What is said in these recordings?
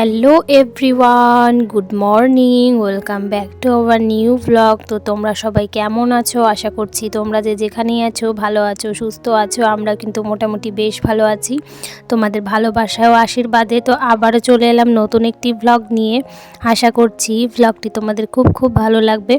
hello everyone good morning welcome back to our new blog তো তোমরা সবাই কেমন আছো? আশা করছি তোমরা যে যেখানেই আছো, ভালো আছো, সুস্থ আছো আমরা কিন্তু মোটামুটি বেশ ভালো আছি। তোমাদের ভালোবাসা ও আশীর্বাদে তো আবারও চলে এলাম নতুন একটি ব্লগ নিয়ে। আশা করছি ব্লগটি তোমাদের খুব খুব ভালো লাগবে।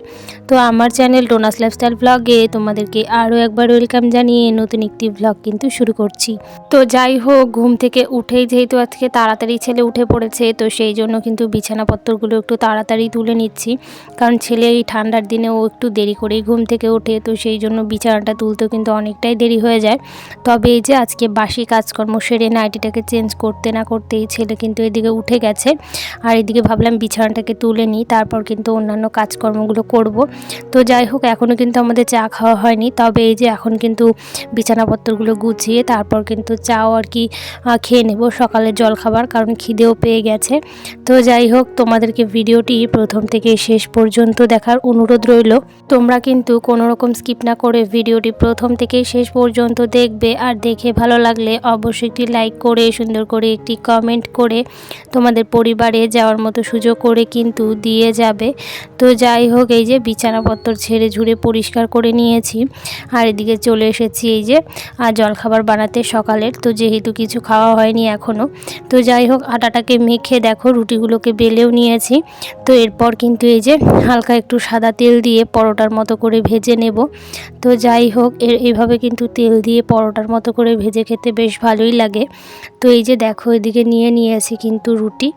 তো আমার চ্যানেল ডোনাস লাইফস্টাইল ব্লগে তোমাদেরকে আরও একবার ওয়েলকাম জানিয়ে নতুন একটি ব্লগ কিন্তু শুরু করছি। তো যাই হোক, ঘুম থেকে উঠেই যেহেতু আজকে তাড়াতাড়ি ছেলে উঠে পড়েছে তো সেই জন্য কিন্তু বিছানাপত্রগুলো একটু তাড়াতাড়ি তুলে নিচ্ছি। কারণ ছেলে এই ঠান্ডার দিনে ও একটু দেরি করেই ঘুম থেকে ওঠে, তো সেই জন্য বিছানাটা তুলতেও কিন্তু অনেকটাই দেরি হয়ে যায়। তবে এই যে আজকে বাসি কাজকর্ম সেরে নাইটিটাকে চেঞ্জ করতে না করতেই ছেলে কিন্তু এদিকে উঠে গেছে। আর এদিকে ভাবলাম বিছানাটাকে তুলে নিই, তারপর কিন্তু অন্যান্য কাজকর্মগুলো করব। তো যাই হোক এখনও কিন্তু আমাদের চা খাওয়া হয়নি। তবে এই যে এখন কিন্তু বিছানাপত্রগুলো গুছিয়ে তারপর কিন্তু চাও আর কি খেয়ে নেব সকালের জলখাবার, কারণ খিদেও পেয়ে গেছে। তো যাই হোক, তোমাদেরকে ভিডিওটি প্রথম থেকে শেষ পর্যন্ত দেখার অনুরোধ রইল। তোমরা কিন্তু কোনো রকম স্কিপ না করে ভিডিওটি প্রথম থেকে শেষ পর্যন্ত দেখবে। আর দেখে ভালো লাগলে অবশ্যই একটি লাইক করে, সুন্দর করে একটি কমেন্ট করে তোমাদের পরিবারে যাওয়ার মতো সুযোগ করে কিন্তু দিয়ে যাবে। তো যাই হোক, এই যে বিছানাপত্র ছেড়ে ঝুড়ে পরিষ্কার করে নিয়েছি। আর এদিকে চলে এসেছি এই যে, আর জলখাবার বানাতে সকালের। তো যেহেতু কিছু খাওয়া হয়নি এখনও তো যাই হোক, আটাটাকে মেখে দেখো, রুটিগুলোকে বেলেও নিয়েছি। তো এরপর কিন্তু এই যে হালকা একটু সাদা তেল দিয়ে পরোটার মতো করে ভেজে নেব। তো যাই হোক এর এইভাবে কিন্তু তেল দিয়ে পরোটার মতো করে ভেজে খেতে বেশ ভালোই লাগে। তো এই যে দেখো, এদিকে নিয়ে নিয়েছি কিন্তু রুটি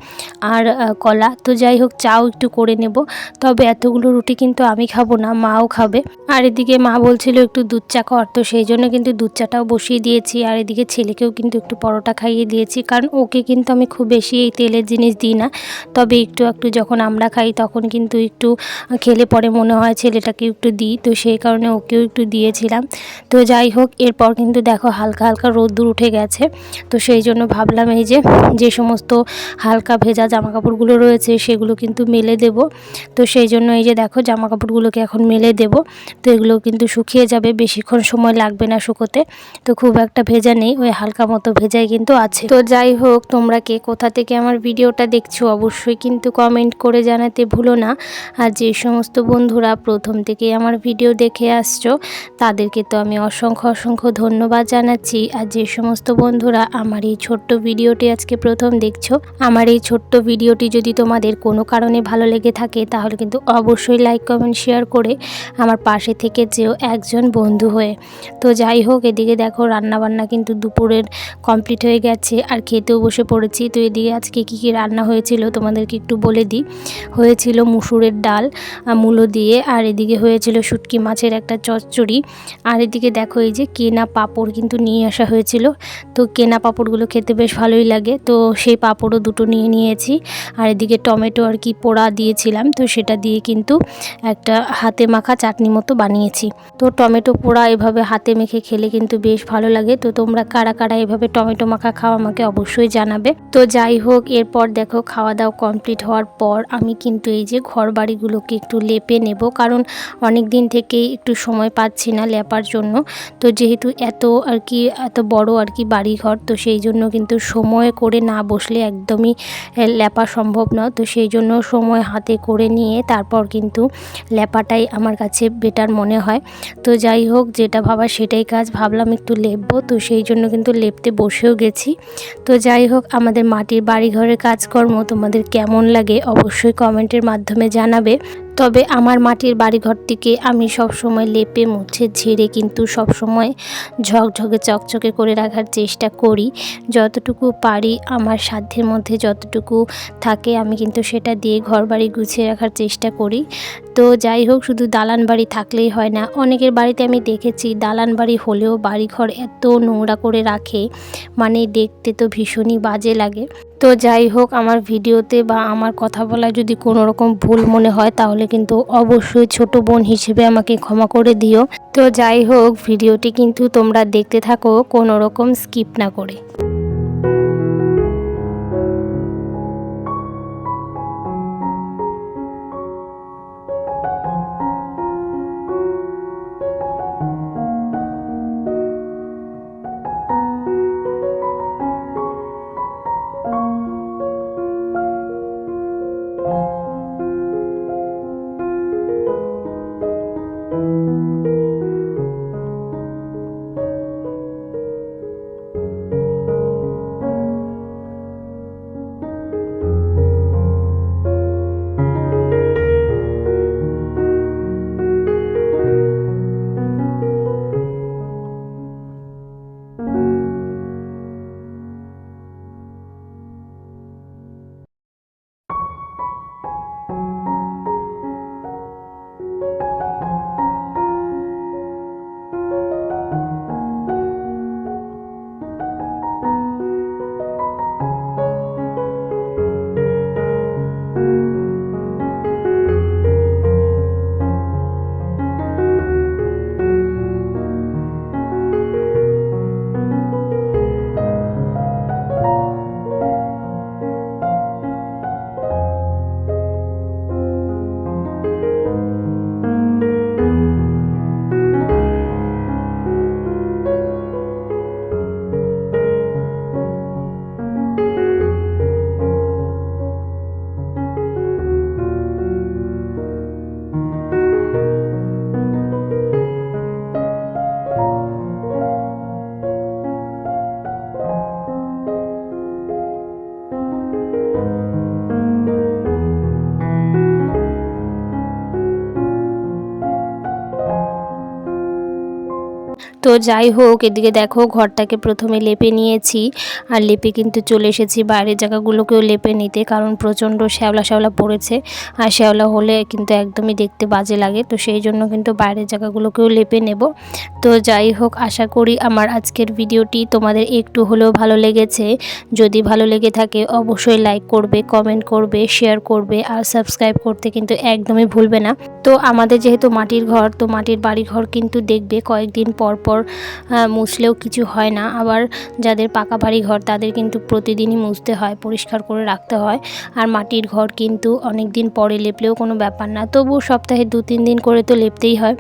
আর কলা। তো যাই হোক, চাও একটু করে নেব। তবে এতগুলো রুটি কিন্তু আমি খাব না, মাও খাবে। আর এদিকে মা বলছিল একটু দুধ চা কর। তো সেই জন্য কিন্তু দুধ চাটাও বসিয়ে দিয়েছি। আর এদিকে ছেলেকেও কিন্তু একটু পরোটা খাইয়ে দিয়েছি। কারণ ওকে কিন্তু আমি খুব বেশি এই তেলের জিনিস দিই না। তবে একটু একটু যখন আমরা খাই তখন কিন্তু একটু খেলে পরে মনে হয় ছেলেটাকে একটু দিই। তো সেই কারণে ওকেও একটু দিয়েছিলাম। তো যাই হোক, এরপর কিন্তু দেখো হালকা হালকা রোদ্দুর উঠে গেছে। তো সেই জন্য ভাবলাম এই যে যে সমস্ত হালকা ভেজা জামা কাপড়গুলো রয়েছে সেগুলো কিন্তু মেলে দেব। তো সেই জন্য এই যে দেখো জামা কাপড়গুলোকে এখন মেলে দেব। তো এগুলো কিন্তু শুকিয়ে যাবে, বেশিক্ষণ সময় লাগবে না শুকোতে। তো খুব একটা ভেজা নেই, ওই হালকা মতো ভেজাই কিন্তু আছে। তো যাই হোক, তোমরা কে কোথা থেকে আমার ভিডিওটা দেখছ অবশ্যই, কিন্তু কমেন্ট করে জানাতে ভুলো না। আর যে সমস্ত বন্ধুরা প্রথম থেকে আমার ভিডিও দেখে আসছো, তাদেরকে তো আমি অসংখ্য অসংখ্য ধন্যবাদ জানাচ্ছি। আর যে সমস্ত বন্ধুরা আমার এই ছোট্ট ভিডিওটি আজকে প্রথম দেখছ, আমার এই ছোট্ট ভিডিওটি যদি তোমাদের কোনো কারণে ভালো লেগে থাকে, তাহলে কিন্তু অবশ্যই লাইক কমেন্ট শেয়ার করে আমার পাশে থেকে যেও একজন বন্ধু হয়ে। তো যাই হোক, এদিকে দেখো রান্নাবান্না কিন্তু দুপুরের কমপ্লিট হয়ে গেছে, আর খেতেও বসে পড়েছি। তো এদিকে আজকে কী কী রান্না হয়েছিল তোমাদেরকে একটু বলে দিই। হয়েছিল মুসুরের ডাল মূলো দিয়ে, আর এদিকে হয়েছিল শুটকি মাছের একটা চচ্চড়ি। আর এদিকে দেখো এই যে কেনা পাঁপড় কিন্তু নিয়ে আসা হয়েছিল। তো কেনা পাঁপড়গুলো খেতে বেশ ভালোই লাগে। তো সেই পাঁপড়ও দুটো নিয়ে নিয়েছি। আর এদিকে টমেটো আর কি পোড়া দিয়েছিলাম। তো সেটা দিয়ে কিন্তু একটা হাতে মাখা চাটনি মতো বানিয়েছি। তো টমেটো পোড়া এভাবে হাতে মেখে খেলে কিন্তু বেশ ভালো লাগে। তো তোমরা কারা কারা এভাবে টমেটো মাখা খাওয়া আমাকে অবশ্যই জানাবে। তো যাই হোক এরপর দেখো খাওয়া দাওয়া কমপ্লিট হওয়ার পর আমি কিন্তু এই যে ঘর বাড়িগুলোকে একটু লেপে নেব। কারণ অনেক দিন থেকেই একটু সময় পাচ্ছি না লেপার জন্য। তো যেহেতু এত আর কি, এত বড় আর কি বাড়িঘর, তো সেই জন্য কিন্তু সময় করে না বসলে একদমই লেপা সম্ভব না। তো সেই জন্য সময় হাতে করে নিয়ে তারপর কিন্তু লেপাটাই আমার কাছে বেটার মনে হয়। তো যাই হোক, যেটা ভাবা সেটাই কাজ। ভাবলাম একটু লেপবো। তো সেই জন্য কিন্তু লেপতে বসেও গেছি। তো যাই হোক, আমাদের মাটির বাড়িঘরের সংসারের কাজকর্ম তোমাদের কেমন লাগে অবশ্যই কমেন্টের মাধ্যমে জানাবে। তবে আমার মাটির বাড়িঘরটিকে আমি সব সময় লেপে মুছে ঝেড়ে কিন্তু সব সময় ঝকঝকে চকচকে করে রাখার চেষ্টা করি। যতটুকু পারি আমার সাধ্যের মধ্যে যতটুকু থাকে আমি কিন্তু সেটা দিয়ে ঘর বাড়ি গুছিয়ে রাখার চেষ্টা করি। তো যাই হোক, শুধু দালান বাড়ি থাকলেই হয় না, অনেকের বাড়িতে আমি দেখেছি দালান বাড়ি হলেও বাড়িঘর এত নোংরা করে রাখে মানে দেখতে তো ভীষণই বাজে লাগে। তো যাই হোক, আমার ভিডিওতে বা আমার কথা বলা যদি কোনো রকম ভুল মনে হয়, তাহলে কিন্তু অবশ্যই ছোট বোন হিসেবে আমাকে ক্ষমা করে দিও। তো যাই হোক, ভিডিওটি কিন্তু তোমরা দেখতে থাকো কোনো রকম স্কিপ না করে। তো যাই হোক, এদিকে দেখো ঘরটাকে প্রথমে লেপে নিয়েছি। আর লেপে কিন্তু চলে এসেছি, বাইরের জায়গাগুলোকেও লেপে নিতে, কারণ প্রচণ্ড শ্যাওলা শ্যাওলা পড়েছে। আর শ্যাওলা হলে কিন্তু একদমই দেখতে বাজে লাগে, তো সেই জন্য কিন্তু বাইরের জায়গাগুলোকেও লেপে নেব। তো যাই হোক, আশা করি আমার আজকের ভিডিওটি তোমাদের একটু হলেও ভালো লেগেছে। যদি ভালো লেগে থাকে, অবশ্যই লাইক করবে কমেন্ট করবে শেয়ার করবে, আর সাবস্ক্রাইব করতে কিন্তু একদমই ভুলবে না। তো আমাদের যেহেতু মাটির ঘর, তো মাটির বাড়ি ঘর কিন্তু দেখবে, কয়েকদিন পর পর মুছলেও কিছু হয় না। আবার যাদের পাকা বাড়ি ঘর, তাদের কিন্তু প্রতিদিনই মুছতে হয়, পরিষ্কার করে রাখতে হয়। আর মাটির ঘর কিন্তু অনেক দিন পরে লেপলেও কোনো ব্যাপার না। তবু সপ্তাহে দু তিন দিন করে তো লেপতেই হয়।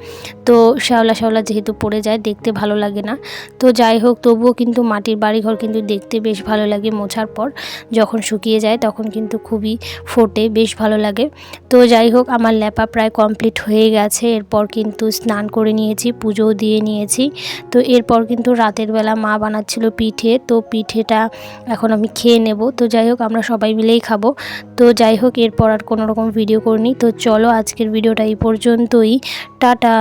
তো শ্যাওলা শ্যাওলা যেহেতু পড়ে যায়, দেখতে ভালো লাগে না। তো যাই হোক, তবুও কিন্তু মাটির বাড়ি ঘর কিন্তু দেখতে বেশ ভালো লাগে মোছার পর। যখন শুকিয়ে যায়, তখন কিন্তু খুবই ফোটে, বেশ ভালো লাগে। তো যাই হোক, আমার ল্যাপা প্রায় কমপ্লিট হয়ে গেছে। এরপর কিন্তু স্নান করে নিয়েছি, পুজোও দিয়ে নিয়েছি। তো এরপর কিন্তু রাতের বেলা মা বানাচ্ছিল পিঠে। তো পিঠেটা এখন আমি খেয়ে নেব। তো যাই হোক, আমরা সবাই মিলেই খাব। তো যাই হোক, এরপর আর কোনো রকম ভিডিও করিনি। তো চলো আজকের ভিডিওটা এই পর্যন্তই। টাটা!